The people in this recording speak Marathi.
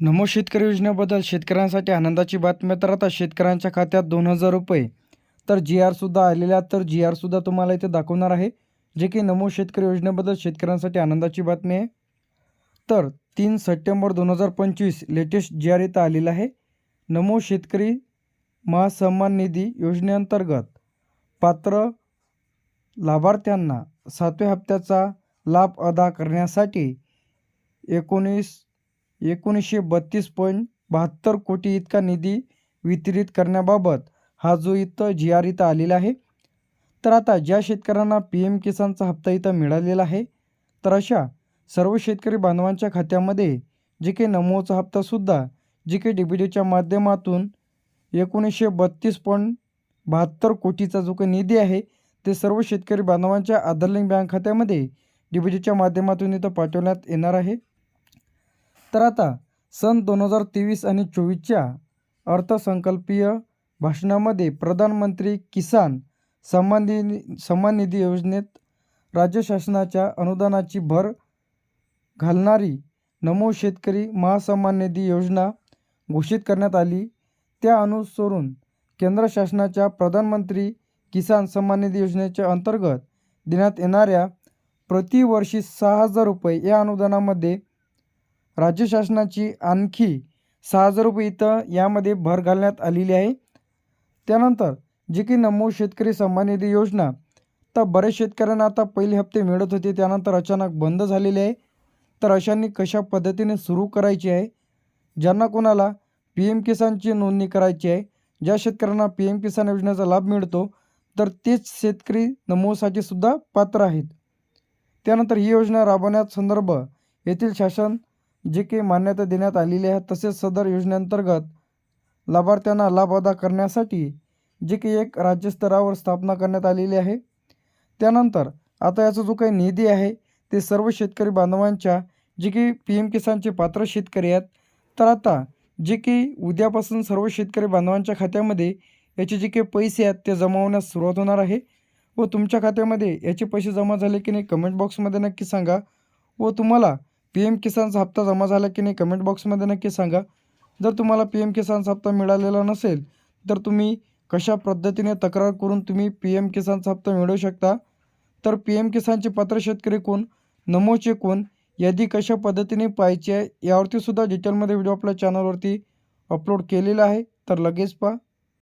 नमो शेतकरी योजनेबद्दल शेतकऱ्यांसाठी आनंदाची बातमी तर आता शेतकऱ्यांच्या खात्यात दोन हजार रुपये. तर जी आरसुद्धा आलेल्या तर जी आरसुद्धा तुम्हाला इथे दाखवणार आहे जे की नमो शेतकरी योजनेबद्दल शेतकऱ्यांसाठी आनंदाची बातमी आहे. तर तीन सप्टेंबर दोन हजार पंचवीस लेटेस्ट जी आर इथं आलेलं आहे. नमो शेतकरी महासन्मान निधी योजनेअंतर्गत पात्र लाभार्थ्यांना सातव्या हप्त्याचा लाभ अदा करण्यासाठी एकोणीस एकोणीसशे बत्तीस पॉईंट बहात्तर कोटी इतका निधी वितरित करण्याबाबत हा जो इथं जी आर इथं आलेला आहे तर आता ज्या शेतकऱ्यांना पी एम किसानचा हप्ता इथं मिळालेला आहे तर अशा सर्व शेतकरी बांधवांच्या खात्यामध्ये जे काही नमोचा हप्तासुद्धा जे काही डी बी डीच्या माध्यमातून एकोणीसशे बत्तीस पॉईंट बहात्तर कोटीचा जो काही निधी आहे ते सर्व शेतकरी बांधवांच्या आधारलिंक बँक खात्यामध्ये डी बी डीच्या माध्यमातून इथं पाठवण्यात येणार आहे. तर आता सन दोन हजार तेवीस आणि चोवीसच्या अर्थसंकल्पीय भाषणामध्ये प्रधानमंत्री किसान सन्मान निधी सन्मान निधी योजनेत राज्य शासनाच्या अनुदानाची भर घालणारी नमो शेतकरी महासन्मान निधी योजना घोषित करण्यात आली. त्या अनुसरून केंद्र शासनाच्या प्रधानमंत्री किसान सन्मान निधी योजनेच्या अंतर्गत देण्यात येणाऱ्या प्रतिवर्षी सहा हजार रुपये या अनुदानामध्ये राज्य शासनाची आणखी सहा हजार रुपये इथं यामध्ये भर घालण्यात आलेली आहे. त्यानंतर जे की नमो शेतकरी सन्मान निधी योजना तर बरेच शेतकऱ्यांना आता पहिले हप्ते मिळत होते त्यानंतर अचानक बंद झालेले आहे. तर अशांनी कशा पद्धतीने सुरू करायची आहे? ज्यांना कोणाला पी एम किसानची नोंदणी करायची आहे ज्या शेतकऱ्यांना पी एम किसान योजनेचा लाभ मिळतो तर तेच शेतकरी नमोसाठी सुद्धा पात्र आहेत. त्यानंतर ही योजना राबवण्यासंदर्भ येथील शासन जे काही मान्यता देण्यात आलेली आहे तसेच सदर योजनेअंतर्गत लाभार्थ्यांना लाभ अदा करण्यासाठी जे काही एक राज्यस्तरावर स्थापना करण्यात आलेली आहे. त्यानंतर आता याचा जो काही निधी आहे ते सर्व शेतकरी बांधवांच्या जे की पी एम किसानचे पात्र शेतकरी आहेत. तर आता जे की उद्यापासून सर्व शेतकरी बांधवांच्या खात्यामध्ये याचे जे काही पैसे आहेत ते जमा होण्यास सुरुवात होणार आहे. व तुमच्या खात्यामध्ये याचे पैसे जमा झाले की नाही कमेंट बॉक्समध्ये नक्की सांगा. व तुम्हाला पी एम किसानचा हप्ता जमा झाला की नाही कमेंट बॉक्समध्ये नक्की सांगा. जर तुम्हाला पी एम किसानचा हप्ता मिळालेला नसेल तर तुम्ही कशा पद्धतीने तक्रार करून तुम्ही पी एम किसानचा हप्ता मिळवू शकता? तर पी एम किसानचे पात्र शेतकरी कोण नमोचे कोण यादी कशा पद्धतीने पाहायची आहे यावरतीसुद्धा डिटेलमध्ये व्हिडिओ आपल्या चॅनलवरती अपलोड केलेला आहे तर लगेच पहा.